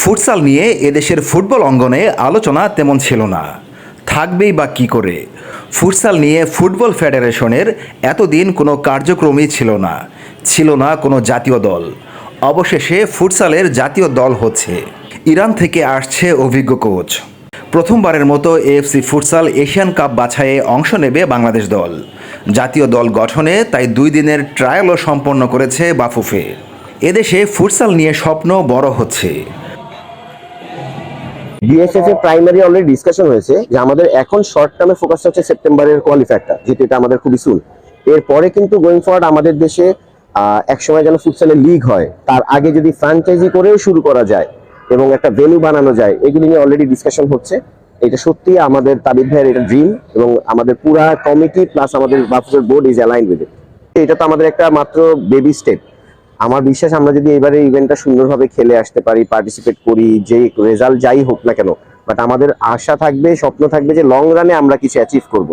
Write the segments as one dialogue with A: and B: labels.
A: Futsal নিয়ে এদেশের football অঙ্গনে আলোচনা তেমন ছিল না। থাকবেই বা কী করে? ফুটসাল নিয়ে ফুটবল ফেডারেশনের এতদিন কোনো কার্যক্রমই ছিল না ছিল না কোনো জাতীয় দল। অবশেষে ফুটসালের জাতীয় দল হচ্ছে। ইরান থেকে আসছে অভিজ্ঞ কোচ। প্রথমবারের মতো এএফসি ফুটসাল এশিয়ান কাপ বাছাইয়ে অংশ নেবে বাংলাদেশ দল। জাতীয় দল গঠনে তাই দুই দিনের ট্রায়ালও সম্পন্ন করেছে বাফুফে। এদেশে ফুটসাল নিয়ে স্বপ্ন বড় হচ্ছে।
B: বিএসএফ এর প্রাইমারি অলরেডি ডিসকাশন হয়েছে যে আমাদের এখন শর্ট টার্মে ফোকাস হচ্ছে সেপ্টেম্বরের কোয়ালিফায়ারটা যেহেতু এটা আমাদের খুবই সুন এরপরে কিন্তু গোয়িং ফরওয়ার্ড আমাদের দেশে একসময় যেন ফুটসালের লিগ হয়, তার আগে যদি ফ্র্যাঞ্চাইজি করেও শুরু করা যায় এবং একটা ভেন্যু বানানো যায়, এগুলি নিয়ে অলরেডি ডিসকাশন হচ্ছে। এটা সত্যি আমাদের তাবিদ ভাইয়ের এটা ড্রিম এবং আমাদের পুরা কমিটি প্লাস আমাদের বাফুফের board is align with it এটা তো আমাদের একটা মাত্র বেবি স্টেপ আমার বিশ্বাস আমরা যদি এবারে ইভেন্টটা সুন্দরভাবে খেলে আসতে পারি পার্টিসিপেট করি, যে রেজাল্ট যাই হোক না কেন বাট আমাদের আশা থাকবে, স্বপ্ন থাকবে যে লং রানে আমরা কিছু অ্যাচিভ করব।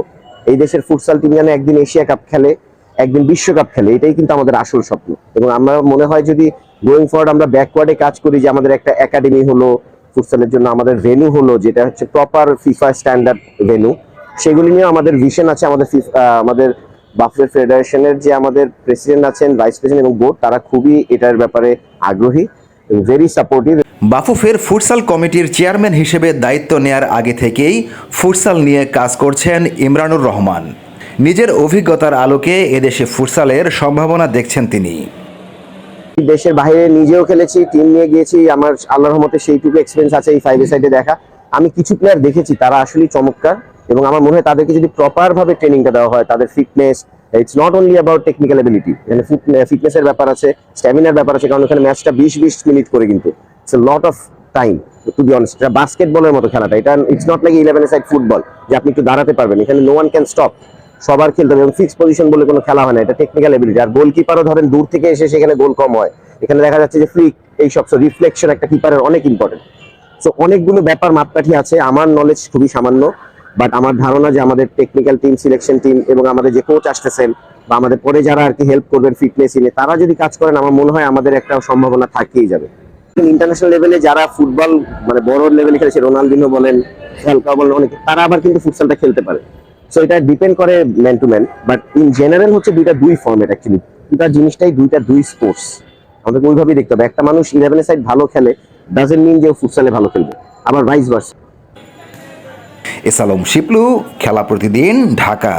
B: এই দেশের ফুটসাল টিম যেন একদিন এশিয়া কাপ খেলে, একদিন বিশ্বকাপ খেলে, এটাই কিন্তু আমাদের আসল স্বপ্ন। এবং আমরা মনে হয় যদি গোয়িং ফরওয়ার্ড আমরা ব্যাকওয়ার্ডে কাজ করি যে আমাদের একটা একাডেমি হলো ফুটসালের জন্য আমাদের ভেনু হলো, যেটা হচ্ছে প্রপার ফিফা স্ট্যান্ডার্ড ভেনু সেগুলি নিয়ে আমাদের ভিশন আছে, আমাদের আমাদের বাফেট ফেডারেশনের যে আমাদের প্রেসিডেন্ট আছেন ভাইস প্রেসিডেন্ট এবং বোর্ড তারা খুবই এটার ব্যাপারে আগ্রহী ভেরি সাপোর্টিভ
A: বাফুফের ফুটসাল কমিটির চেয়ারম্যান হিসেবে দায়িত্ব নেয়ার আগে থেকেই ফুটসাল নিয়ে কাজ করছেন ইমরানুর রহমান। নিজের অভিজ্ঞতার আলোকে এদেশে ফুটসালের সম্ভাবনা দেখছেন তিনি।
B: দেশের বাইরে নিজেও খেলেছি টিম নিয়ে গিয়েছি আমার আল্লাহর রহমতে সেইটুকু এক্সপিরিয়েন্স আছে এই ফাইভ সাইডে দেখা। আমি কিছু প্লেয়ার দেখেছি তারা আসলেই চমৎকার। এবং আমার মনে হয় তাদেরকে যদি প্রপার ভাবে ট্রেনিংটা দেওয়া হয়, তাদের fitness it's not only about technical ability এখানে ফিটনেসের ব্যাপার আছে স্ট্যামিনার ব্যাপার আছে, কারণ এখানে ম্যাচটা বিশ বিশ মিনিট করে কিন্তু it's lot of time to be honest এটা বাস্কেটবলের মতো খেলাটা, এটা it's not like eleven side football যে আপনি একটু দাঁড়াতে পারবেন, এখানে নো ওয়ান ক্যান স্টপ সবার খেলতে হবে, এবং ফিক্স পজিশন বলে কোনো খেলা হয় না, এটা টেকনিক্যাল এবিলিটি আর গোলকিপারও ধরেন দূর থেকে এসে সেখানে গোল কম হয়, এখানে দেখা যাচ্ছে যে ফ্লিক এই সব রিফ্লেকশন একটা কিপারের অনেক ইম্পর্টেন্ট সো অনেকগুলো ব্যাপার মাপকাঠি আছে, আমার নলেজ খুবই সামান্য বাট আমার ধারণা যে আমাদের টেকনিক্যাল টিম সিলেকশন টিম এবং আমাদের যে কোচ আসতেছেন বা আমাদের পরে যারা আর কি হেল্প করবেন ফিটনেস ইনে তারা যদি কাজ করেন, আমার মনে হয় আমাদের একটা সম্ভাবনা থাকেই যাবে। ইন্টারন্যাশনাল লেভেলে যারা ফুটবল মানে বড় লেভেলে খেলেছে, রোনালদিনো বলেন ফ্যালকা বলেন, অনেকে, তারা আবার কিন্তু ফুটসলটা খেলতে পারে। সো এটা ডিপেন্ড করে man to man but in general হচ্ছে দুইটা দুই ফর্মেট অ্যাকচুয়ালি দুটা জিনিসটাই, দুইটা দুই স্পোর্টস আমাদের ওইভাবেই দেখতে হবে। একটা মানুষ ইলেভেনের সাইড ভালো খেলে ডাজেন্ট মিন যে ফুটসালে ভালো খেলবে। আবার ভাইস ভার্সা
A: এসালম শিপলু খেলা প্রতিদিন ঢাকা।